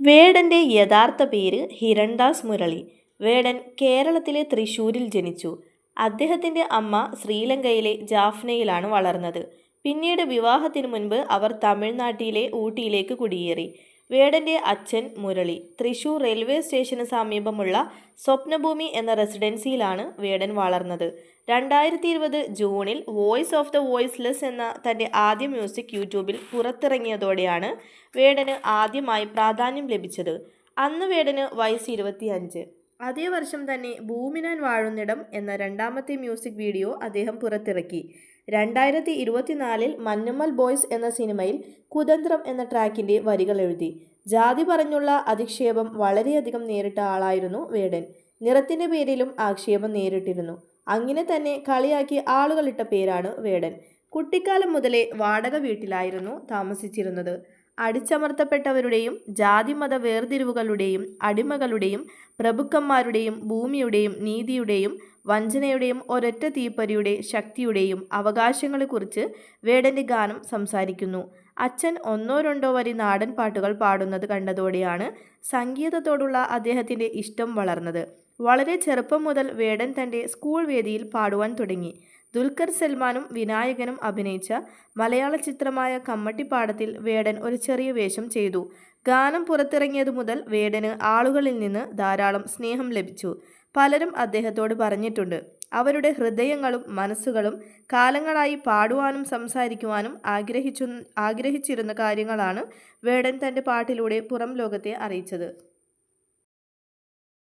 വേടന്റെ യഥാർത്ഥ പേര് ഹിരൺദാസ് മുരളി. വേടൻ കേരളത്തിലെ തൃശ്ശൂരിൽ ജനിച്ചു. അദ്ദേഹത്തിന്റെ അമ്മ ശ്രീലങ്കയിലെ ജാഫ്നയിലാണ് വളർന്നത്. പിന്നീട് വിവാഹത്തിന് മുൻപ് അവർ തമിഴ്നാട്ടിലെ ഊട്ടിയിലേക്ക് കുടിയേറി. വേടന്റെ അച്ഛൻ മുരളി. തൃശൂർ റെയിൽവേ സ്റ്റേഷന് സമീപമുള്ള സ്വപ്നഭൂമി എന്ന റെസിഡൻസിയിലാണ് വേടൻ വളർന്നത്. രണ്ടായിരത്തി ഇരുപത് ജൂണിൽ വോയിസ് ഓഫ് ദ വോയിസ്ലെസ് എന്ന തന്റെ ആദ്യ മ്യൂസിക് യൂട്യൂബിൽ പുറത്തിറങ്ങിയതോടെയാണ് വേടന് ആദ്യമായി പ്രാധാന്യം ലഭിച്ചത്. അന്ന് വേടന് വയസ്സ് ഇരുപത്തിയഞ്ച്. അതേ വർഷം തന്നെ ഭൂമി ഞാൻ വാഴുന്നിടം എന്ന രണ്ടാമത്തെ മ്യൂസിക് വീഡിയോ അദ്ദേഹം പുറത്തിറക്കി. രണ്ടായിരത്തി ഇരുപത്തിനാലിൽ മഞ്ഞമ്മൽ ബോയ്സ് എന്ന സിനിമയിൽ കുതന്ത്രം എന്ന ട്രാക്കിന്റെ വരികൾ എഴുതി. ജാതി പറഞ്ഞുള്ള അധിക്ഷേപം വളരെയധികം നേരിട്ട ആളായിരുന്നു വേടൻ. നിറത്തിന്റെ പേരിലും ആക്ഷേപം നേരിട്ടിരുന്നു. അങ്ങനെ തന്നെ കളിയാക്കി ആളുകളിട്ട പേരാണ് വേടൻ. കുട്ടിക്കാലം മുതലേ വാടക വീട്ടിലായിരുന്നു താമസിച്ചിരുന്നത്. അടിച്ചമർത്തപ്പെട്ടവരുടെയും ജാതിമത വേർതിരിവുകളുടെയും അടിമകളുടെയും പ്രഭുക്കന്മാരുടെയും ഭൂമിയുടെയും നീതിയുടെയും വഞ്ചനയുടെയും ഒരൊറ്റ തീപ്പരിയുടെ ശക്തിയുടെയും അവകാശങ്ങളെക്കുറിച്ച് വേടന്റെ ഗാനം സംസാരിക്കുന്നു. അച്ഛൻ ഒന്നോ രണ്ടോ വരി നാടൻ പാട്ടുകൾ പാടുന്നത് കണ്ടതോടെയാണ് സംഗീതത്തോടുള്ള അദ്ദേഹത്തിന്റെ ഇഷ്ടം വളർന്നത്. വളരെ ചെറുപ്പം മുതൽ വേടൻ തന്റെ സ്കൂൾ വേദിയിൽ പാടുവാൻ തുടങ്ങി. ദുൽഖർ സൽമാനും വിനായകനും അഭിനയിച്ച മലയാള ചിത്രമായ കമ്മട്ടിപ്പാടത്തിൽ വേടൻ ഒരു ചെറിയ വേഷം ചെയ്തു. ഗാനം പുറത്തിറങ്ങിയതു മുതൽ വേടന് ആളുകളിൽ നിന്ന് ധാരാളം സ്നേഹം ലഭിച്ചു. പലരും അദ്ദേഹത്തോട് പറഞ്ഞിട്ടുണ്ട്. അവരുടെ ഹൃദയങ്ങളും മനസ്സുകളും കാലങ്ങളായി പാടുവാനും സംസാരിക്കുവാനും ആഗ്രഹിച്ചു ആഗ്രഹിച്ചിരുന്ന കാര്യങ്ങളാണ് വേടൻ തന്റെ പാട്ടിലൂടെ പുറം ലോകത്തെ അറിയിച്ചത്.